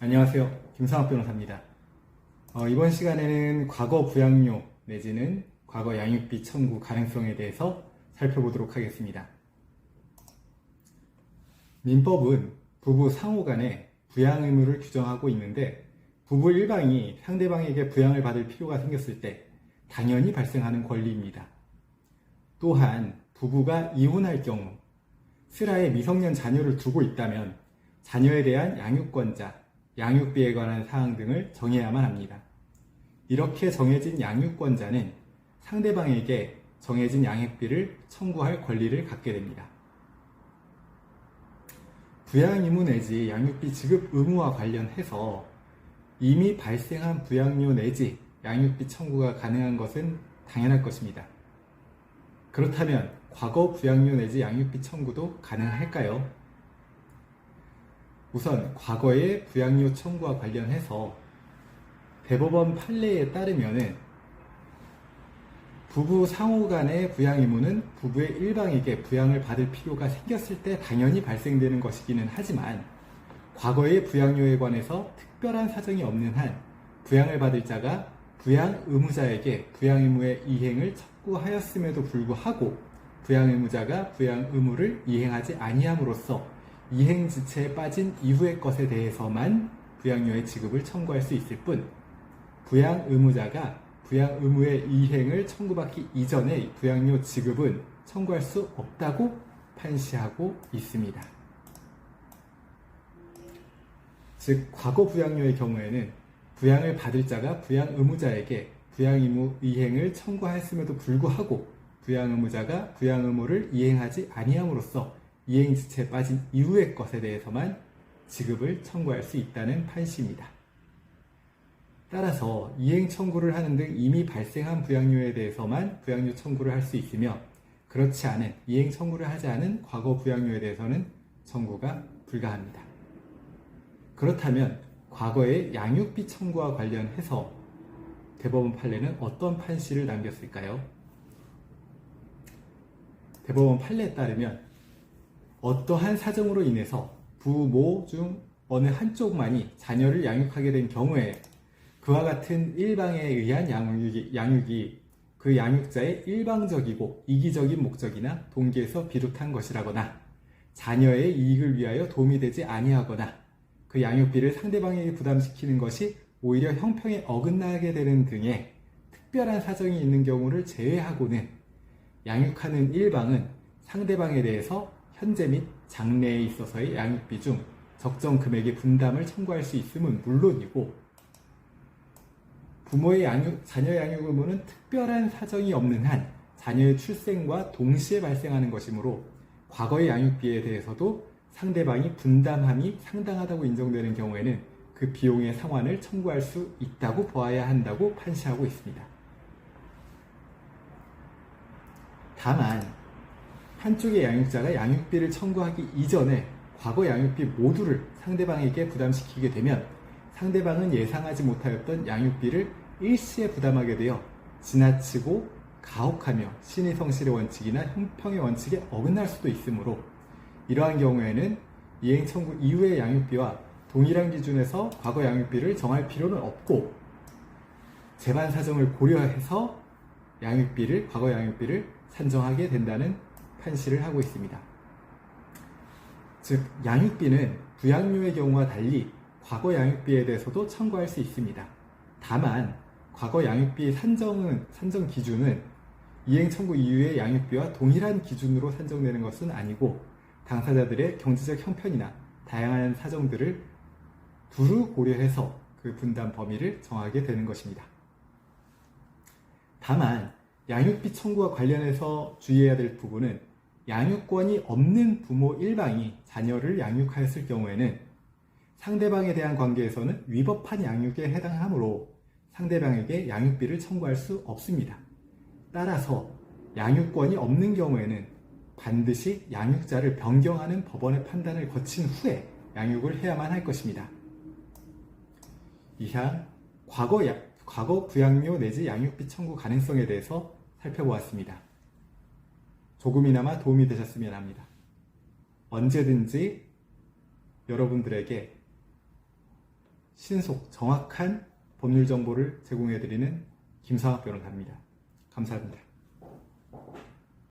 안녕하세요. 김상학 변호사입니다. 어, 이번 시간에는 과거 부양료 내지는 과거 양육비 청구 가능성에 대해서 살펴보도록 하겠습니다. 민법은 부부 상호 간의 부양 의무를 규정하고 있는데 부부 일방이 상대방에게 부양을 받을 필요가 생겼을 때 당연히 발생하는 권리입니다. 또한 부부가 이혼할 경우 슬하에 미성년 자녀를 두고 있다면 자녀에 대한 양육권자, 양육비에 관한 사항 등을 정해야만 합니다. 이렇게 정해진 양육권자는 상대방에게 정해진 양육비를 청구할 권리를 갖게 됩니다. 부양 의무 내지 양육비 지급 의무와 관련해서 이미 발생한 부양료 내지 양육비 청구가 가능한 것은 당연할 것입니다. 그렇다면 과거 부양료 내지 양육비 청구도 가능할까요? 우선 과거의 부양료 청구와 관련해서 대법원 판례에 따르면은 부부 상호 간의 부양 의무는 부부의 일방에게 부양을 받을 필요가 생겼을 때 당연히 발생되는 것이기는 하지만 과거의 부양료에 관해서 특별한 사정이 없는 한 부양을 받을 자가 부양 의무자에게 부양 의무의 이행을 촉구하였음에도 불구하고 부양 의무자가 부양 의무를 이행하지 아니함으로써 이행 지체에 빠진 이후의 것에 대해서만 부양료의 지급을 청구할 수 있을 뿐 부양 의무자가 부양 의무의 이행을 청구받기 이전에 부양료 지급은 청구할 수 없다고 판시하고 있습니다. 즉 과거 부양료의 경우에는 부양을 받을 자가 부양 의무자에게 부양 의무 이행을 청구하였음에도 불구하고 부양 의무자가 부양 의무를 이행하지 아니함으로써 이행 지체에 빠진 이후의 것에 대해서만 지급을 청구할 수 있다는 판시입니다. 따라서 이행 청구를 하는 등 이미 발생한 부양료에 대해서만 부양료 청구를 할 수 있으며 그렇지 않은 이행 청구를 하지 않은 과거 부양료에 대해서는 청구가 불가합니다. 그렇다면 과거의 양육비 청구와 관련해서 대법원 판례는 어떤 판시를 남겼을까요? 대법원 판례에 따르면 어떠한 사정으로 인해서 부모 중 어느 한쪽만이 자녀를 양육하게 된 경우에 그와 같은 일방에 의한 양육이, 양육이 그 양육자의 일방적이고 이기적인 목적이나 동기에서 비롯한 것이라거나 자녀의 이익을 위하여 도움이 되지 아니하거나 그 양육비를 상대방에게 부담시키는 것이 오히려 형평에 어긋나게 되는 등의 특별한 사정이 있는 경우를 제외하고는 양육하는 일방은 상대방에 대해서 현재 및 장래에 있어서의 양육비 중 적정 금액의 분담을 청구할 수 있음은 물론이고 부모의 양육, 자녀 양육 의무는 특별한 사정이 없는 한 자녀의 출생과 동시에 발생하는 것이므로 과거의 양육비에 대해서도 상대방이 분담함이 상당하다고 인정되는 경우에는 그 비용의 상환을 청구할 수 있다고 보아야 한다고 판시하고 있습니다. 다만 한쪽의 양육자가 양육비를 청구하기 이전에 과거 양육비 모두를 상대방에게 부담시키게 되면 상대방은 예상하지 못하였던 양육비를 일시에 부담하게 되어 지나치고 가혹하며 신의 성실의 원칙이나 형평의 원칙에 어긋날 수도 있으므로 이러한 경우에는 이행 청구 이후의 양육비와 동일한 기준에서 과거 양육비를 정할 필요는 없고 재반 사정을 고려해서 양육비를 과거 양육비를 산정하게 된다는 판시를 하고 있습니다. 즉 양육비는 부양료의 경우와 달리 과거 양육비에 대해서도 청구할 수 있습니다. 다만 과거 양육비 산정은 산정 기준은 이행 청구 이후의 양육비와 동일한 기준으로 산정되는 것은 아니고 당사자들의 경제적 형편이나 다양한 사정들을 두루 고려해서 그 분담 범위를 정하게 되는 것입니다. 다만 양육비 청구와 관련해서 주의해야 될 부분은 양육권이 없는 부모 일방이 자녀를 양육하였을 경우에는 상대방에 대한 관계에서는 위법한 양육에 해당하므로 상대방에게 양육비를 청구할 수 없습니다. 따라서 양육권이 없는 경우에는 반드시 양육자를 변경하는 법원의 판단을 거친 후에 양육을 해야만 할 것입니다. 이상 과거, 야, 과거 부양료 내지 양육비 청구 가능성에 대해서 살펴보았습니다. 조금이나마 도움이 되셨으면 합니다. 언제든지 여러분들에게 신속, 정확한 법률 정보를 제공해드리는 김상학 변호사입니다. 감사합니다.